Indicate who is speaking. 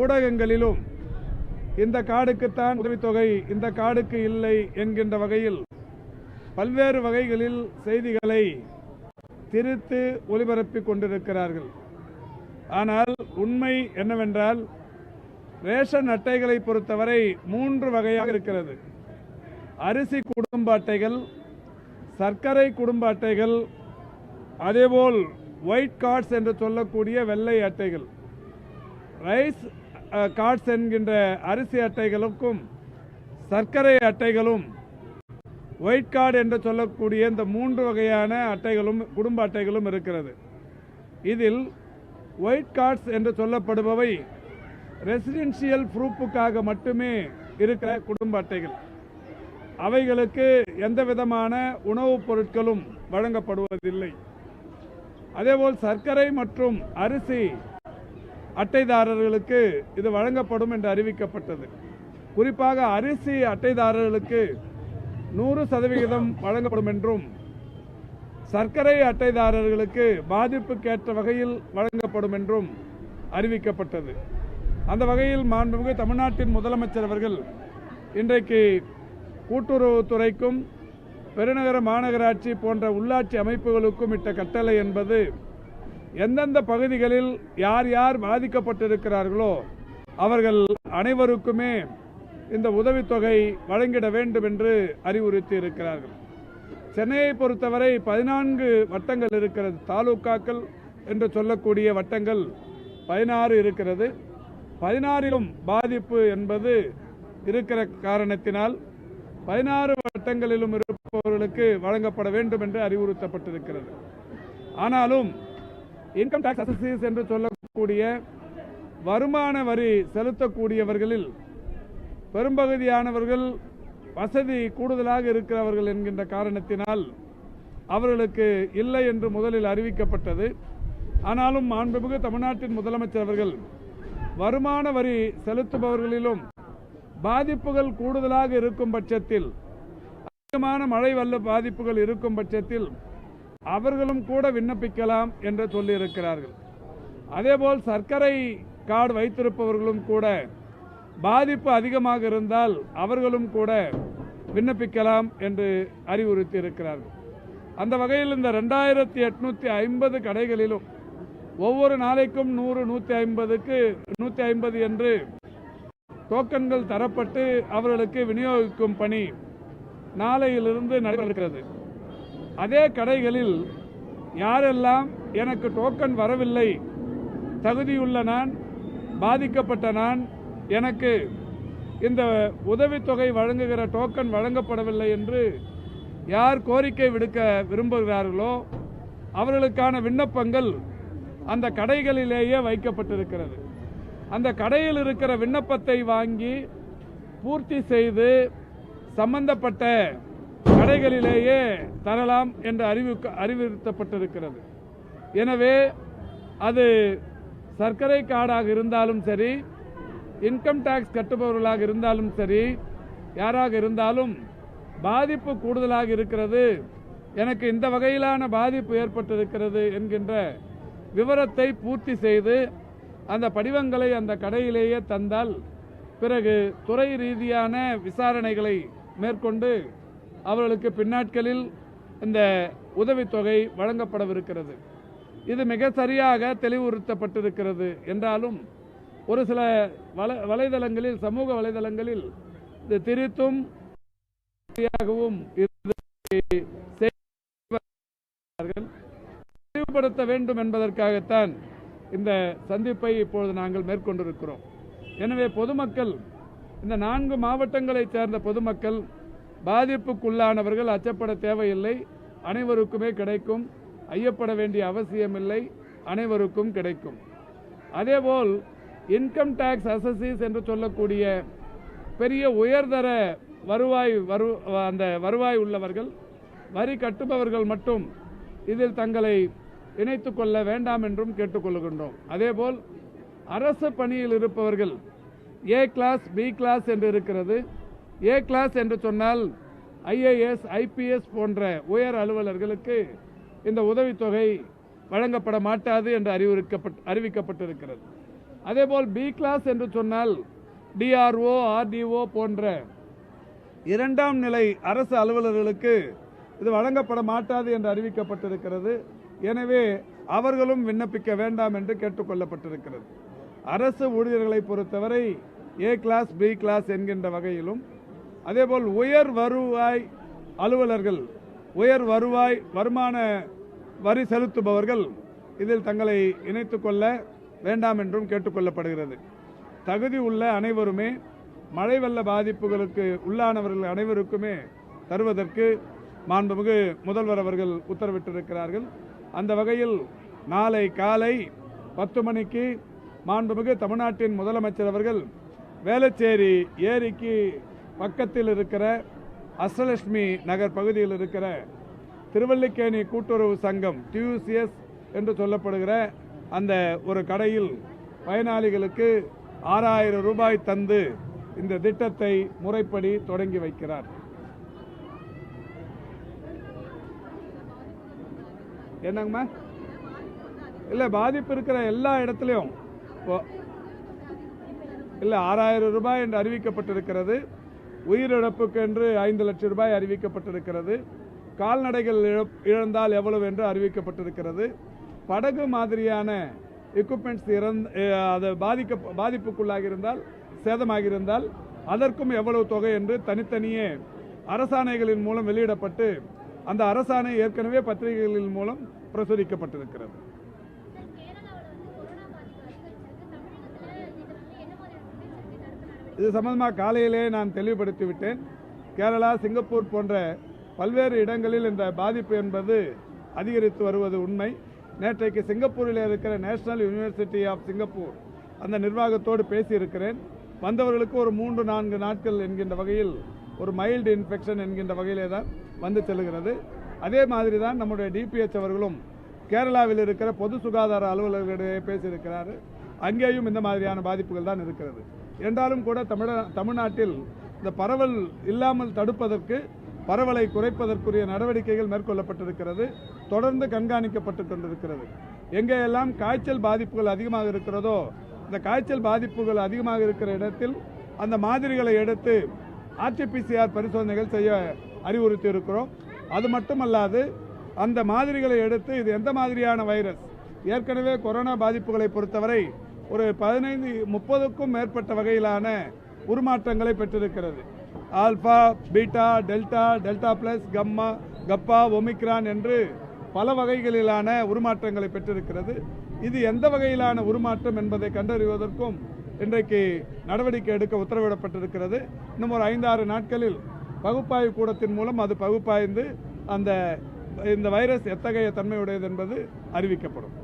Speaker 1: ஊடகங்களிலும் இந்த காடுக்குத்தான் உதவித்தொகை இந்த காடுக்கு இல்லை என்கின்ற வகையில் பல்வேறு வகைகளில் செய்திகளை திரித்து ஒளிபரப்பிக் கொண்டிருக்கிறார்கள். ஆனால் உண்மை என்னவென்றால் ரேஷன் அட்டைகளை பொறுத்தவரை மூன்று வகையாக இருக்கிறது. அரிசி குடும்ப அட்டைகள் சர்க்கரை குடும்ப அட்டைகள் அதேபோல் ஒயிட் கார்ட்ஸ் என்று சொல்லக்கூடிய வெள்ளை அட்டைகள். ரைஸ் கார்ட்ஸ் என்கின்ற அரிசி அட்டைகளுக்கும் சர்க்கரை அட்டைகளும் ஒயிட் கார்டு என்று சொல்லக்கூடிய இந்த மூன்று வகையான அட்டைகளும் குடும்ப அட்டைகளும் இருக்கிறது. இதில் ஒயிட் கார்ட்ஸ் என்று சொல்லப்படுபவை ரெசிடென்ஷியல் ப்ரூஃபுக்காக மட்டுமே இருக்கிற குடும்ப அட்டைகள். அவைகளுக்கு எந்த விதமான உணவுப் பொருட்களும் வழங்கப்படுவதில்லை. அதேபோல் சர்க்கரை மற்றும் அரிசி அட்டைதாரர்களுக்கு இது வழங்கப்படும் என்று அறிவிக்கப்பட்டது. குறிப்பாக அரிசி அட்டைதாரர்களுக்கு நூறு சதவிகிதம் வழங்கப்படும் என்றும் சர்க்கரை அட்டைதாரர்களுக்கு பாதிப்புக்கேற்ற வகையில் வழங்கப்படும் என்றும் அறிவிக்கப்பட்டது. அந்த வகையில் மாண்புமிகு தமிழ்நாட்டின் முதலமைச்சர் அவர்கள் இன்றைக்கு கூட்டுறவுத்துறைக்கும் பெருநகர மாநகராட்சி போன்ற உள்ளாட்சி அமைப்புகளுக்கும் இட்ட கட்டளை என்பது எந்தெந்த பகுதிகளில் யார் யார் பாதிக்கப்பட்டிருக்கிறார்களோ அவர்கள் அனைவருக்குமே இந்த உதவித்தொகை வழங்கிட வேண்டும் என்று அறிவுறுத்தி இருக்கிறார்கள் சென்னையை பொறுத்தவரை பதினான்கு வட்டங்கள் இருக்கிறது. தாலுக்காக்கள் என்று சொல்லக்கூடிய வட்டங்கள் பதினாறு இருக்கிறது. பதினாறிலும் பாதிப்பு என்பது இருக்கிற காரணத்தினால் பதினாறு வட்டங்களிலும் இருப்பவர்களுக்கு வழங்கப்பட வேண்டும் என்று அறிவுறுத்தப்பட்டிருக்கிறது. ஆனாலும் இன்கம் டாக்ஸ் அசசிஸ் என்று சொல்லக்கூடிய வருமான வரி செலுத்தக்கூடியவர்களில் பெரும்பகுதியானவர்கள் வசதி கூடுதலாக இருக்கிறவர்கள் என்கின்ற காரணத்தினால் அவர்களுக்கு இல்லை என்று முதலில் அறிவிக்கப்பட்டது. ஆனாலும் மாண்புமிகு தமிழ்நாட்டின் முதலமைச்சர் அவர்கள் வருமான வரி செலுத்துபவர்களிலும் பாதிப்புகள் கூடுதலாக இருக்கும் பட்சத்தில் அதிகமான மழை வல்ல பாதிப்புகள் இருக்கும் பட்சத்தில் அவர்களும் கூட விண்ணப்பிக்கலாம் என்று சொல்லியிருக்கிறார்கள். அதேபோல் சர்க்கரை கார்டு வைத்திருப்பவர்களும் கூட பாதிப்பு அதிகமாக இருந்தால் அவர்களும் கூட விண்ணப்பிக்கலாம் என்று அறிவுறுத்தி இருக்கிறார்கள் அந்த வகையில் இந்த ரெண்டாயிரத்தி எட்நூத்தி ஐம்பது கடைகளிலும் ஒவ்வொரு நாளைக்கும் நூறு நூற்றி ஐம்பதுக்கு நூற்றி ஐம்பது என்று டோக்கன்கள் தரப்பட்டு அவர்களுக்கு விநியோகிக்கும் பணி நாளையிலிருந்து நடைபெறுகிறது. அதே கடைகளில் யாரெல்லாம் எனக்கு டோக்கன் வரவில்லை தகுதியுள்ள நான் பாதிக்கப்பட்ட நான் எனக்கு இந்த உதவித்தொகை வழங்குகிற டோக்கன் வழங்கப்படவில்லை என்று யார் கோரிக்கை விடுக்க விரும்புகிறார்களோ அவர்களுக்கான விண்ணப்பங்கள் அந்த கடைகளிலேயே வைக்கப்பட்டிருக்கிறது. அந்த கடையில் இருக்கிற விண்ணப்பத்தை வாங்கி பூர்த்தி செய்து சம்பந்தப்பட்ட கடைகளிலேயே தரலாம் என்று அறிவிக்க அறிவுறுத்தப்பட்டிருக்கிறது. எனவே அது சர்க்கரை கார்டாக இருந்தாலும் சரி இன்கம் டேக்ஸ் கட்டுபவர்களாக இருந்தாலும் சரி யாராக இருந்தாலும் பாதிப்பு கூடுதலாக இருக்கிறது. எனக்கு இந்த வகையிலான பாதிப்பு ஏற்பட்டிருக்கிறது என்கின்ற விவரத்தை பூர்த்தி செய்து அந்த படிவங்களை அந்த கடையிலேயே தந்தால் பிறகு துறை ரீதியான விசாரணைகளை மேற்கொண்டு அவர்களுக்கு பின்னாட்களில் இந்த உதவித்தொகை வழங்கப்படவிருக்கிறது இது மிக சரியாக தெளிவுறுத்தப்பட்டிருக்கிறது என்றாலும் ஒரு சில வலை வலைதளங்களில் சமூக வலைதளங்களில் இது திரித்தும் சரியாகவும் செய்வார்கள். தெளிவுபடுத்த வேண்டும் என்பதற்காகத்தான் இந்த சந்திப்பை இப்பொழுது நாங்கள் மேற்கொண்டிருக்கிறோம் எனவே பொதுமக்கள் இந்த நான்கு மாவட்டங்களைச் சேர்ந்த பொதுமக்கள் பாதிப்புக்குள்ளானவர்கள் அச்சப்பட தேவையில்லை. அனைவருக்குமே கிடைக்கும். ஐயப்பட வேண்டிய அவசியமில்லை. அனைவருக்கும் கிடைக்கும். அதேபோல் இன்கம் டேக்ஸ் அசசிஸ் என்று சொல்லக்கூடிய பெரிய உயர்தர வருவாய் வரு அந்த வருவாய் உள்ளவர்கள் வரி கட்டுபவர்கள் மட்டும் இதில் தங்களை இணைத்து கொள்ள வேண்டாம் என்றும் கேட்டுக்கொள்கின்றோம் அதேபோல் அரசு பணியில் இருப்பவர்கள் ஏ கிளாஸ் பி கிளாஸ் என்று இருக்கிறது. ஏ கிளாஸ் என்று சொன்னால் ஐஏஎஸ் ஐபிஎஸ் போன்ற உயர் அலுவலர்களுக்கு இந்த உதவித்தொகை வழங்கப்பட மாட்டாது என்று அறிவுறுக்கப்பட் அறிவிக்கப்பட்டிருக்கிறது. அதேபோல் பி கிளாஸ் என்று சொன்னால் டிஆர்ஓ ஆர்டிஓ போன்ற இரண்டாம் நிலை அரசு அலுவலர்களுக்கு இது வழங்கப்பட மாட்டாது என்று அறிவிக்கப்பட்டிருக்கிறது. எனவே அவர்களும் விண்ணப்பிக்க வேண்டாம் என்று கேட்டுக்கொள்ளப்பட்டிருக்கிறது. அரசு ஊழியர்களை பொறுத்தவரை ஏ கிளாஸ் பி கிளாஸ் என்கின்ற வகையிலும் அதேபோல் உயர் வருவாய் அலுவலர்கள் உயர் வருவாய் வருமான வரி செலுத்துபவர்கள் இதில் தங்களை இணைத்துக் கொள்ள வேண்டாம் என்றும் கேட்டுக்கொள்ளப்படுகிறது தகுதி உள்ள அனைவருமே மழை வெள்ள பாதிப்புகளுக்கு உள்ளானவர்கள் அனைவருக்குமே தருவதற்கு மாண்புமிகு முதல்வர் அவர்கள் உத்தரவிட்டிருக்கிறார்கள். அந்த வகையில் நாளை காலை பத்து மணிக்கு மாண்புமிகு தமிழ்நாட்டின் முதலமைச்சர் அவர்கள் வேளச்சேரி ஏரிக்கு பக்கத்தில் இருக்கிற அஷ்டலட்சுமி நகர் பகுதியில் இருக்கிற திருவல்லிக்கேணி கூட்டுறவு சங்கம் டியூசிஎஸ் என்று சொல்லப்படுகிற அந்த ஒரு கடையில் பயனாளிகளுக்கு ஆறாயிரம் ரூபாய் தந்து இந்த திட்டத்தை முறைப்படி தொடங்கி வைக்கிறார். என்னங்கம்மா? இல்லை பாதிப்பு இருக்கிற எல்லா இடத்துலையும். இல்லை ஆறாயிரம் ரூபாய் என்று அறிவிக்கப்பட்டிருக்கிறது. உயிரிழப்புக்கு என்று ஐந்து லட்சம் ரூபாய் அறிவிக்கப்பட்டிருக்கிறது. கால்நடைகள் இழப்- இழந்தால் எவ்வளவு என்று அறிவிக்கப்பட்டிருக்கிறது. படகு மாதிரியான எக்யூப்மெண்ட்ஸ் இறந்த அது பாதிக்க பாதிப்புக்குள்ளாகி இருந்தால் சேதமாகி இருந்தால் அதற்கும் எவ்வளவு தொகை என்று தனித்தனியே அரசாணைகளின் மூலம் வெளியிடப்பட்டு அந்த அரசாணை ஏற்கனவே பத்திரிகைகளின் மூலம் பிரசுரிக்கப்பட்டிருக்கிறது. இது சம்பந்தமாக காலையிலே நான் தெளிவுபடுத்திவிட்டேன். கேரளா சிங்கப்பூர் போன்ற பல்வேறு இடங்களில் இந்த பாதிப்பு என்பது அதிகரித்து வருவது உண்மை. நேற்றைக்கு சிங்கப்பூரில் இருக்கிற நேஷனல் யூனிவர்சிட்டி ஆஃப் சிங்கப்பூர் அந்த நிர்வாகத்தோடு பேசியிருக்கிறேன். வந்தவர்களுக்கு ஒரு மூன்று நான்கு நாட்கள் என்கின்ற வகையில் ஒரு மைல்டு இன்ஃபெக்ஷன் என்கின்ற வகையிலே தான் வந்து செல்கிறது அதே மாதிரி தான் நம்முடைய டிபிஎச் அவர்களும் கேரளாவில் இருக்கிற பொது சுகாதார அலுவலர்களிடையே பேசியிருக்கிறார். அங்கேயும் இந்த மாதிரியான பாதிப்புகள் தான் இருக்கிறது. என்றாலும் கூட தமிழ தமிழ்நாட்டில் இந்த பரவல் இல்லாமல் தடுப்பதற்கு பரவலை குறைப்பதற்குரிய நடவடிக்கைகள் மேற்கொள்ளப்பட்டிருக்கிறது தொடர்ந்து கண்காணிக்கப்பட்டு கொண்டிருக்கிறது. எங்கெல்லாம் காய்ச்சல் பாதிப்புகள் அதிகமாக இருக்கிறதோ இந்த காய்ச்சல் பாதிப்புகள் அதிகமாக இருக்கிற இடத்தில் அந்த மாதிரிகளை எடுத்து ஆர்டிபிசிஆர் பரிசோதனைகள் செய்ய அறிவுறுத்தி இருக்கிறோம் அது மட்டுமல்லாது அந்த மாதிரிகளை எடுத்து இது எந்த மாதிரியான வைரஸ்? ஏற்கனவே கொரோனா பாதிப்புகளை பொறுத்தவரை ஒரு பதினைந்து முப்பதுக்கும் மேற்பட்ட வகையிலான உருமாற்றங்களை பெற்றிருக்கிறது. Alpha beta delta delta plus gamma kappa omicron என்று பல வகைகளிலான உருமாற்றங்களை பெற்றிருக்கிறது. இது எந்த வகையிலான உருமாற்றம் என்பதை கண்டறிவதற்கும் இன்றைக்கு நடவடிக்கை எடுக்க உத்தரவிடப்பட்டிருக்கிறது. இன்னும் ஒரு ஐந்தாறு நாட்களில் பகுப்பாய்வு கூடத்தின் மூலம் அது பகுப்பாய்ந்து அந்த இந்த வைரஸ் எத்தகைய தன்மையுடையது என்பது அறிவிக்கப்படும்.